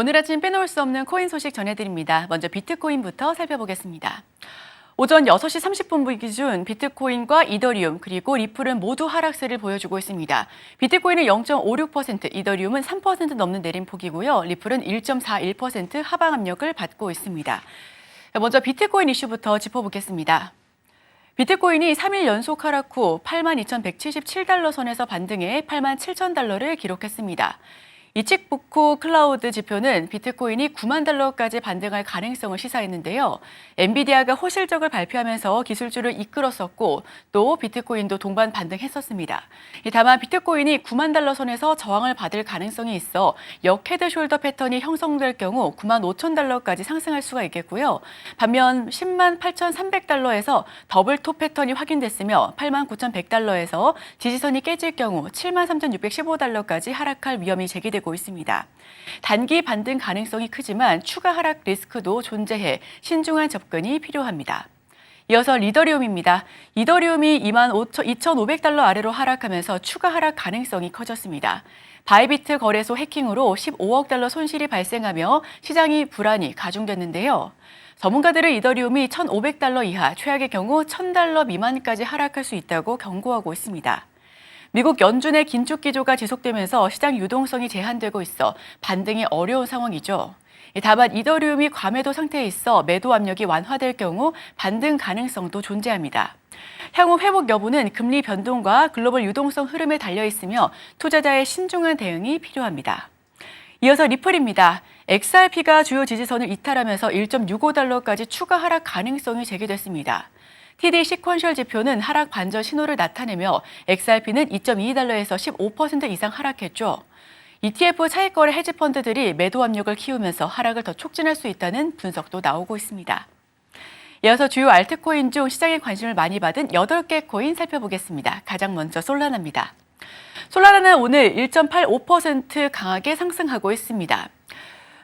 오늘 아침 빼놓을 수 없는 코인 소식 전해드립니다. 먼저 비트코인부터 살펴보겠습니다. 오전 6시 30분 기준 비트코인과 이더리움 그리고 리플은 모두 하락세를 보여주고 있습니다. 비트코인은 0.56%, 이더리움은 3% 넘는 내림폭이고요. 리플은 1.41% 하방 압력을 받고 있습니다. 먼저 비트코인 이슈부터 짚어보겠습니다. 비트코인이 3일 연속 하락 후 82,177달러 선에서 반등해 87,000달러를 기록했습니다. 이칙부코 클라우드 지표는 비트코인이 9만 달러까지 반등할 가능성을 시사했는데요. 엔비디아가 호실적을 발표하면서 기술주를 이끌었었고 또 비트코인도 동반 반등했었습니다. 다만 비트코인이 9만 달러 선에서 저항을 받을 가능성이 있어 역헤드 숄더 패턴이 형성될 경우 9만 5천 달러까지 상승할 수가 있겠고요. 반면 10만 8,300달러에서 더블 톱 패턴이 확인됐으며 8만 9,100달러에서 지지선이 깨질 경우 7만 3,615달러까지 하락할 위험이 제기되고 있습니다. 단기 반등 가능성이 크지만 추가 하락 리스크도 존재해 신중한 접근이 필요합니다. 이어서 리더리움입니다. 이더리움이 2만 2,500달러 아래로 하락하면서 추가 하락 가능성이 커졌습니다. 바이비트 거래소 해킹으로 15억 달러 손실이 발생하며 시장이 불안이 가중됐는데요. 전문가들은 이더리움이 1,500달러 이하, 최악의 경우 1,000달러 미만까지 하락할 수 있다고 경고하고 있습니다. 미국 연준의 긴축 기조가 지속되면서 시장 유동성이 제한되고 있어 반등이 어려운 상황이죠. 다만 이더리움이 과매도 상태에 있어 매도 압력이 완화될 경우 반등 가능성도 존재합니다. 향후 회복 여부는 금리 변동과 글로벌 유동성 흐름에 달려 있으며 투자자의 신중한 대응이 필요합니다. 이어서 리플입니다. XRP가 주요 지지선을 이탈하면서 1.65달러까지 추가 하락 가능성이 제기됐습니다. TD 시퀀셜 지표는 하락 반전 신호를 나타내며 XRP는 2.22달러에서 15% 이상 하락했죠. ETF 차익거래 헤지 펀드들이 매도 압력을 키우면서 하락을 더 촉진할 수 있다는 분석도 나오고 있습니다. 이어서 주요 알트코인 중 시장에 관심을 많이 받은 8개 코인 살펴보겠습니다. 가장 먼저 솔라나입니다. 솔라나는 오늘 1.85% 강하게 상승하고 있습니다.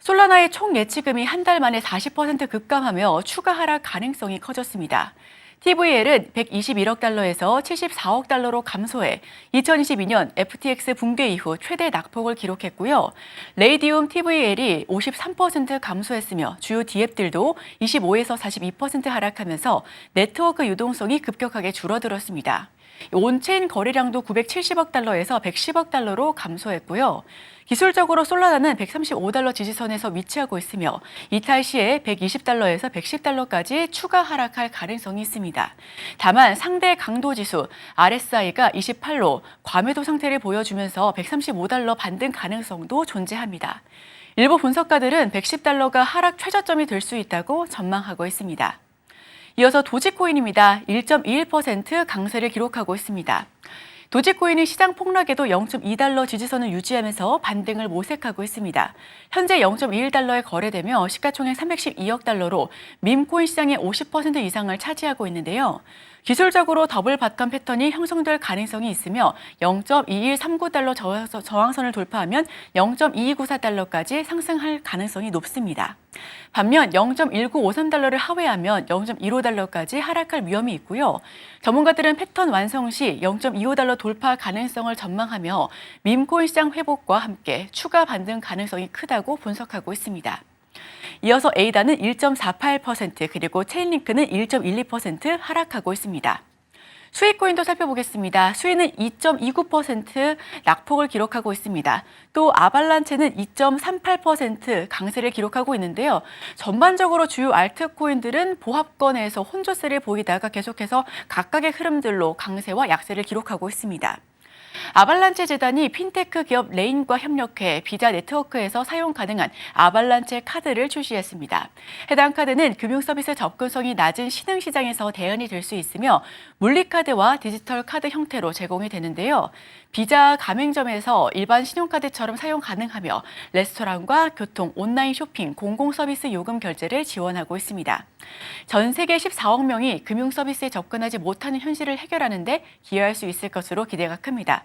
솔라나의 총 예치금이 한 달 만에 40% 급감하며 추가 하락 가능성이 커졌습니다. TVL은 121억 달러에서 74억 달러로 감소해 2022년 FTX 붕괴 이후 최대 낙폭을 기록했고요. 레이디움 TVL이 53% 감소했으며 주요 디앱들도 25에서 42% 하락하면서 네트워크 유동성이 급격하게 줄어들었습니다. 온체인 거래량도 970억 달러에서 110억 달러로 감소했고요. 기술적으로 솔라나는 135달러 지지선에서 위치하고 있으며 이탈 시에 120달러에서 110달러까지 추가 하락할 가능성이 있습니다. 다만 상대 강도 지수 RSI가 28로 과매도 상태를 보여주면서 135달러 반등 가능성도 존재합니다. 일부 분석가들은 110달러가 하락 최저점이 될 수 있다고 전망하고 있습니다. 이어서 도지코인입니다. 1.21% 강세를 기록하고 있습니다. 도지코인이 시장 폭락에도 0.2달러 지지선을 유지하면서 반등을 모색하고 있습니다. 현재 0.21달러에 거래되며 시가총액 312억 달러로 밈코인 시장의 50% 이상을 차지하고 있는데요. 기술적으로 더블 바텀 패턴이 형성될 가능성이 있으며 0.2139달러 저항선을 돌파하면 0.2294달러까지 상승할 가능성이 높습니다. 반면 0.1953달러를 하회하면 0.15달러까지 하락할 위험이 있고요. 전문가들은 패턴 완성 시 0.25달러 돌파 가능성을 전망하며 밈코인 시장 회복과 함께 추가 반등 가능성이 크다고 분석하고 있습니다. 이어서 에이다는 1.48% 그리고 체인링크는 1.12% 하락하고 있습니다. 수익 코인도 살펴보겠습니다. 수익은 2.29% 낙폭을 기록하고 있습니다. 또 아발란체는 2.38% 강세를 기록하고 있는데요. 전반적으로 주요 알트코인들은 보합권에서 혼조세를 보이다가 계속해서 각각의 흐름들로 강세와 약세를 기록하고 있습니다. 아발란체 재단이 핀테크 기업 레인과 협력해 비자 네트워크에서 사용 가능한 아발란체 카드를 출시했습니다. 해당 카드는 금융 서비스 접근성이 낮은 신흥 시장에서 대안이 될 수 있으며 물리 카드와 디지털 카드 형태로 제공이 되는데요. 비자 가맹점에서 일반 신용카드처럼 사용 가능하며 레스토랑과 교통, 온라인 쇼핑, 공공 서비스 요금 결제를 지원하고 있습니다. 전 세계 14억 명이 금융 서비스에 접근하지 못하는 현실을 해결하는 데 기여할 수 있을 것으로 기대가 큽니다.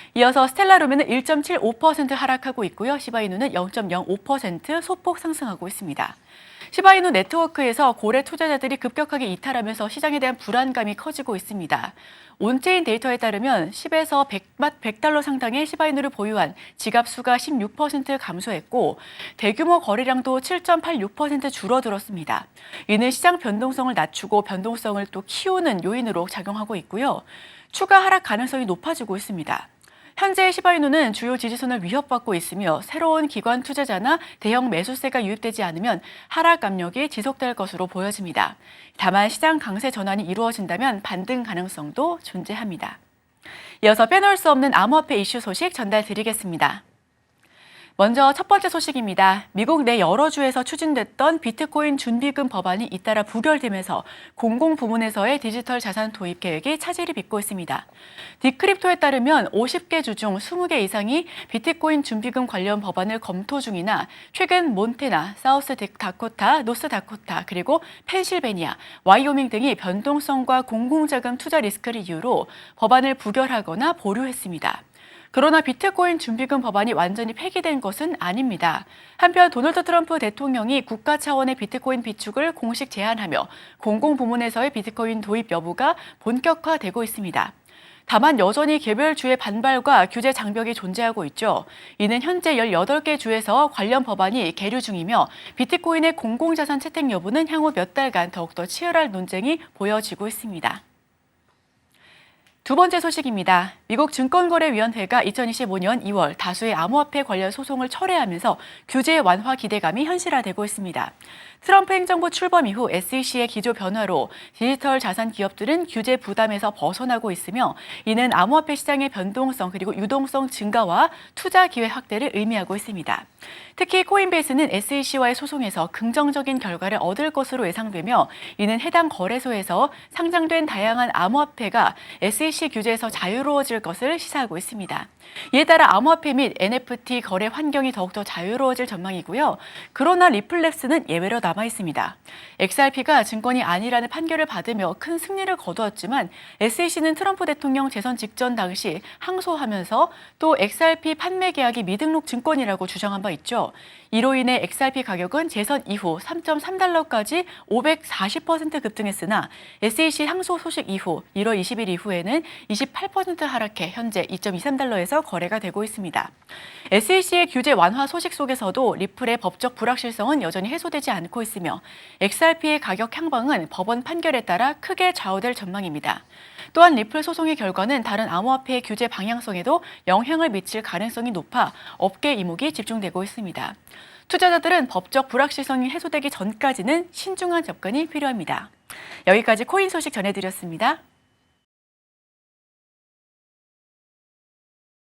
이어서 스텔라 루멘은 1.75% 하락하고 있고요. 시바이누는 0.05% 소폭 상승하고 있습니다. 시바이누 네트워크에서 고래 투자자들이 급격하게 이탈하면서 시장에 대한 불안감이 커지고 있습니다. 온체인 데이터에 따르면 10에서 100만 100달러 상당의 시바이누를 보유한 지갑 수가 16% 감소했고 대규모 거래량도 7.86% 줄어들었습니다. 이는 시장 변동성을 낮추고 변동성을 또 키우는 요인으로 작용하고 있고요. 추가 하락 가능성이 높아지고 있습니다. 현재 시바이누는 주요 지지선을 위협받고 있으며 새로운 기관 투자자나 대형 매수세가 유입되지 않으면 하락 압력이 지속될 것으로 보여집니다. 다만 시장 강세 전환이 이루어진다면 반등 가능성도 존재합니다. 이어서 빼놓을 수 없는 암호화폐 이슈 소식 전달드리겠습니다. 먼저 첫 번째 소식입니다. 미국 내 여러 주에서 추진됐던 비트코인 준비금 법안이 잇따라 부결되면서 공공 부문에서의 디지털 자산 도입 계획이 차질이 빚고 있습니다. 디크립토에 따르면 50개 주 중 20개 이상이 비트코인 준비금 관련 법안을 검토 중이나 최근 몬테나, 사우스 다코타, 노스 다코타, 그리고 펜실베니아, 와이오밍 등이 변동성과 공공자금 투자 리스크를 이유로 법안을 부결하거나 보류했습니다. 그러나 비트코인 준비금 법안이 완전히 폐기된 것은 아닙니다. 한편 도널드 트럼프 대통령이 국가 차원의 비트코인 비축을 공식 제한하며 공공부문에서의 비트코인 도입 여부가 본격화되고 있습니다. 다만 여전히 개별 주의 반발과 규제 장벽이 존재하고 있죠. 이는 현재 18개 주에서 관련 법안이 계류 중이며 비트코인의 공공자산 채택 여부는 향후 몇 달간 더욱더 치열할 논쟁이 보여지고 있습니다. 두 번째 소식입니다. 미국 증권거래위원회가 2025년 2월 다수의 암호화폐 관련 소송을 철회하면서 규제 완화 기대감이 현실화되고 있습니다. 트럼프 행정부 출범 이후 SEC의 기조 변화로 디지털 자산 기업들은 규제 부담에서 벗어나고 있으며 이는 암호화폐 시장의 변동성 그리고 유동성 증가와 투자 기회 확대를 의미하고 있습니다. 특히 코인베이스는 SEC와의 소송에서 긍정적인 결과를 얻을 것으로 예상되며 이는 해당 거래소에서 상장된 다양한 암호화폐가 SEC 규제에서 자유로워질 것을 시사하고 있습니다. 이에 따라 암호화폐 및 NFT 거래 환경이 더욱더 자유로워질 전망이고요. 그러나 리플렉스는 예외로 남아 있습니다. XRP가 증권이 아니라는 판결을 받으며 큰 승리를 거두었지만 SEC는 트럼프 대통령 재선 직전 당시 항소하면서 또 XRP 판매 계약이 미등록 증권이라고 주장한 바 있죠. 이로 인해 XRP 가격은 재선 이후 3.3달러까지 540% 급등했으나 SEC 항소 소식 이후 1월 20일 이후에 는 28% 하락해 현재 2.23달러에서 거래가 되고 있습니다. SEC의 규제 완화 소식 속에서도 리플의 법적 불확실성은 여전히 해소되지 않고 있으며 XRP의 가격 향방은 법원 판결에 따라 크게 좌우될 전망입니다. 또한 리플 소송의 결과는 다른 암호화폐의 규제 방향성에도 영향을 미칠 가능성이 높아 업계 이목이 집중되고 있습니다. 투자자들은 법적 불확실성이 해소되기 전까지는 신중한 접근이 필요합니다. 여기까지 코인 소식 전해드렸습니다.